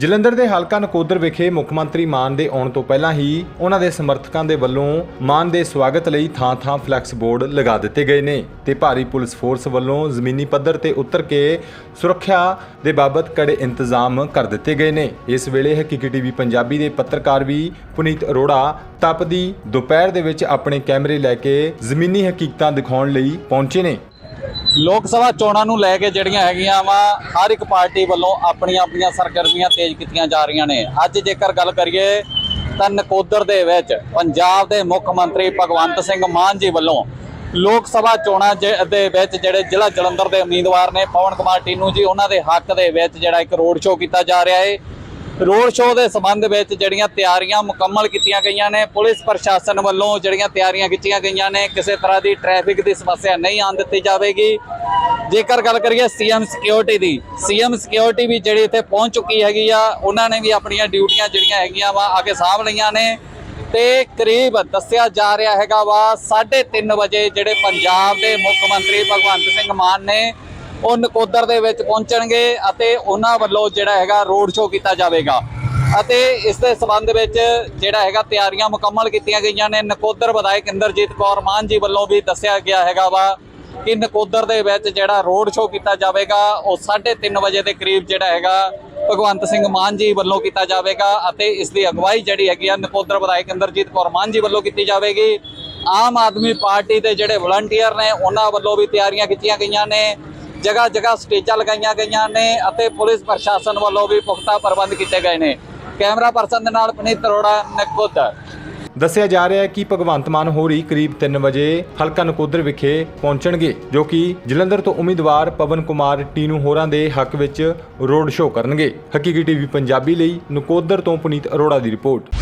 ਜਲੰਧਰ ਦੇ ਹਲਕਾ ਨਕੋਦਰ ਵਿਖੇ ਮੁੱਖ ਮੰਤਰੀ ਮਾਨ ਦੇ ਆਉਣ ਤੋਂ ਪਹਿਲਾਂ ਹੀ ਉਹਨਾਂ ਦੇ ਸਮਰਥਕਾਂ ਦੇ ਵੱਲੋਂ ਮਾਨ ਦੇ ਸਵਾਗਤ ਲਈ ਥਾਂ-ਥਾਂ ਫਲੈਕਸ ਬੋਰਡ ਲਗਾ ਦਿੱਤੇ ਗਏ ਨੇ ਤੇ ਭਾਰੀ ਪੁਲਿਸ ਫੋਰਸ ਵੱਲੋਂ ਜ਼ਮੀਨੀ ਪੱਧਰ ਤੇ ਉਤਰ ਕੇ ਸੁਰੱਖਿਆ ਦੇ ਬਾਬਤ ਕੜੇ ਇੰਤਜ਼ਾਮ ਕਰ ਦਿੱਤੇ ਗਏ ਨੇ। ਇਸ ਵੇਲੇ ਹਕੀਕੀ ਟੀਵੀ ਪੰਜਾਬੀ ਦੇ ਪੱਤਰਕਾਰ ਵੀ ਪੁਨੀਤ ਅਰੋੜਾ ਤਪਦੀ ਦੁਪਹਿਰ ਦੇ ਵਿੱਚ ਆਪਣੇ ਕੈਮਰੇ ਲੈ ਕੇ ਜ਼ਮੀਨੀ ਹਕੀਕਤਾਂ ਦਿਖਾਉਣ ਲਈ ਪਹੁੰਚੇ ਨੇ। ਲੋਕ ਸਭਾ ਚੋਣਾਂ ਨੂੰ ਲੈ ਕੇ ਜਿਹੜੀਆਂ ਹੈਗੀਆਂ ਵਾ, ਹਰ ਇੱਕ ਪਾਰਟੀ ਵੱਲੋਂ ਆਪਣੀਆਂ ਆਪਣੀਆਂ ਸਰਗਰਮੀਆਂ ਤੇਜ਼ ਕੀਤੀਆਂ ਜਾ ਰਹੀਆਂ ਨੇ। ਅੱਜ ਜੇਕਰ ਗੱਲ ਕਰੀਏ ਤਾਂ ਨਕੋਦਰ ਦੇ ਵਿੱਚ ਪੰਜਾਬ ਦੇ ਮੁੱਖ ਮੰਤਰੀ ਭਗਵੰਤ ਸਿੰਘ ਮਾਨ ਜੀ ਵੱਲੋਂ ਲੋਕ ਸਭਾ ਚੋਣਾਂ ਜ- ਦੇ ਵਿੱਚ ਜਿਹੜੇ ਜ਼ਿਲ੍ਹਾ ਜਲੰਧਰ ਦੇ ਉਮੀਦਵਾਰ ਨੇ, ਪਵਨ ਕੁਮਾਰ ਟੀਨੂ ਜੀ, ਉਹਨਾਂ ਦੇ ਹੱਕ ਦੇ ਵਿੱਚ ਜਿਹੜਾ ਇੱਕ ਰੋਡ ਸ਼ੋਅ ਕੀਤਾ ਜਾ ਰਿਹਾ ਹੈ ਰੋਡ ਸ਼ੋਅ ਦੇ ਸੰਬੰਧ ਵਿੱਚ ਜਿਹੜੀਆਂ ਤਿਆਰੀਆਂ ਮੁਕੰਮਲ ਕੀਤੀਆਂ ਗਈਆਂ ਨੇ, ਪੁਲਿਸ ਪ੍ਰਸ਼ਾਸਨ ਵੱਲੋਂ ਜਿਹੜੀਆਂ ਤਿਆਰੀਆਂ ਕੀਤੀਆਂ ਗਈਆਂ ਨੇ, ਕਿਸੇ ਤਰ੍ਹਾਂ ਦੀ ਟ੍ਰੈਫਿਕ ਦੀ ਸਮੱਸਿਆ ਨਹੀਂ ਆਉਣ ਦਿੱਤੀ ਜਾਵੇਗੀ। ਜੇਕਰ ਗੱਲ ਕਰੀਏ ਸੀਐਮ ਸਿਕਿਉਰਿਟੀ ਦੀ, ਸੀਐਮ ਸਿਕਿਉਰਿਟੀ ਵੀ ਜਿਹੜੀ ਇੱਥੇ ਪਹੁੰਚ ਚੁੱਕੀ ਹੈਗੀ ਆ, ਉਹਨਾਂ ਨੇ ਵੀ ਆਪਣੀਆਂ ਡਿਊਟੀਆਂ ਜਿਹੜੀਆਂ ਹੈਗੀਆਂ ਵਾ ਅੱਗੇ ਸਾਂਭ ਲਈਆਂ ਨੇ। ਤੇ ਕਰੀਬ ਦੱਸਿਆ ਜਾ ਰਿਹਾ ਹੈਗਾ ਵਾ 3:30 ਵਜੇ ਜਿਹੜੇ ਪੰਜਾਬ ਦੇ ਮੁੱਖ ਮੰਤਰੀ ਭਗਵੰਤ ਸਿੰਘ ਮਾਨ ਨੇ ਉਹ ਨਕੋਦਰ ਦੇ ਵਿੱਚ ਪਹੁੰਚਣਗੇ ਅਤੇ ਉਹਨਾਂ ਵੱਲੋਂ ਜਿਹੜਾ ਹੈਗਾ ਰੋਡ ਸ਼ੋਅ ਕੀਤਾ ਜਾਵੇਗਾ। ਅਤੇ ਇਸ ਦੇ ਸਬੰਧ ਵਿੱਚ ਜਿਹੜਾ ਹੈਗਾ ਤਿਆਰੀਆਂ ਮੁਕੰਮਲ ਕੀਤੀਆਂ ਗਈਆਂ ਨੇ। ਨਕੋਦਰ ਵਿਧਾਇਕ ਇੰਦਰਜੀਤ ਕੌਰ ਮਾਨ ਜੀ ਵੱਲੋਂ ਵੀ ਦੱਸਿਆ ਗਿਆ ਹੈਗਾ ਵਾ ਕਿ ਨਕੋਦਰ ਦੇ ਵਿੱਚ ਜਿਹੜਾ ਰੋਡ ਸ਼ੋਅ ਕੀਤਾ ਜਾਵੇਗਾ, ਉਹ 3:30 ਵਜੇ ਦੇ ਕਰੀਬ ਜਿਹੜਾ ਹੈਗਾ ਭਗਵੰਤ ਸਿੰਘ ਮਾਨ ਜੀ ਵੱਲੋਂ ਕੀਤਾ ਜਾਵੇਗਾ ਅਤੇ ਇਸ ਦੀ ਅਗਵਾਈ ਜਿਹੜੀ ਹੈਗੀ ਆ ਨਕੋਦਰ ਵਿਧਾਇਕ ਇੰਦਰਜੀਤ ਕੌਰ ਮਾਨ ਜੀ ਵੱਲੋਂ ਕੀਤੀ ਜਾਵੇਗੀ। ਆਮ ਆਦਮੀ ਪਾਰਟੀ ਦੇ ਜਿਹੜੇ ਵਲੰਟੀਅਰ ਨੇ, ਉਹਨਾਂ ਵੱਲੋਂ ਵੀ ਤਿਆਰੀਆਂ ਕੀਤੀਆਂ ਗਈਆਂ ਨੇ। ਜਗ੍ਹਾ ਜਗ੍ਹਾ ਸਟੇਜਾਂ ਲਗਾਈਆਂ ਗਈਆਂ ਨੇ ਅਤੇ ਪੁਲਿਸ ਪ੍ਰਸ਼ਾਸਨ ਵੱਲੋਂ ਵੀ ਪੁਖਤਾ ਪ੍ਰਬੰਧ ਕੀਤੇ ਗਏ ਨੇ। ਕੈਮਰਾ ਪਰਸਨ ਦੇ ਨਾਲ ਪਨੀਤ ਅਰੋੜਾ, ਨਕੋਦਰ। ਦੱਸਿਆ ਜਾ ਰਿਹਾ ਹੈ ਕਿ ਭਗਵੰਤ ਮਾਨ ਹੋਰੀ ਕਰੀਬ 3 ਵਜੇ ਹਲਕਾ ਨਕੋਦਰ ਵਿਖੇ ਪਹੁੰਚਣਗੇ, ਜੋ ਕਿ ਜਲੰਧਰ ਤੋਂ ਉਮੀਦਵਾਰ ਪਵਨ ਕੁਮਾਰ ਟੀਨੂ ਹੋਰਾਂ ਦੇ ਹੱਕ ਵਿੱਚ ਰੋਡ ਸ਼ੋਅ ਕਰਨਗੇ। ਹਕੀਕੀ ਟੀਵੀ ਪੰਜਾਬੀ ਲਈ ਨਕੋਦਰ ਤੋਂ ਪੁਨੀਤ ਅਰੋੜਾ ਦੀ ਰਿਪੋਰਟ।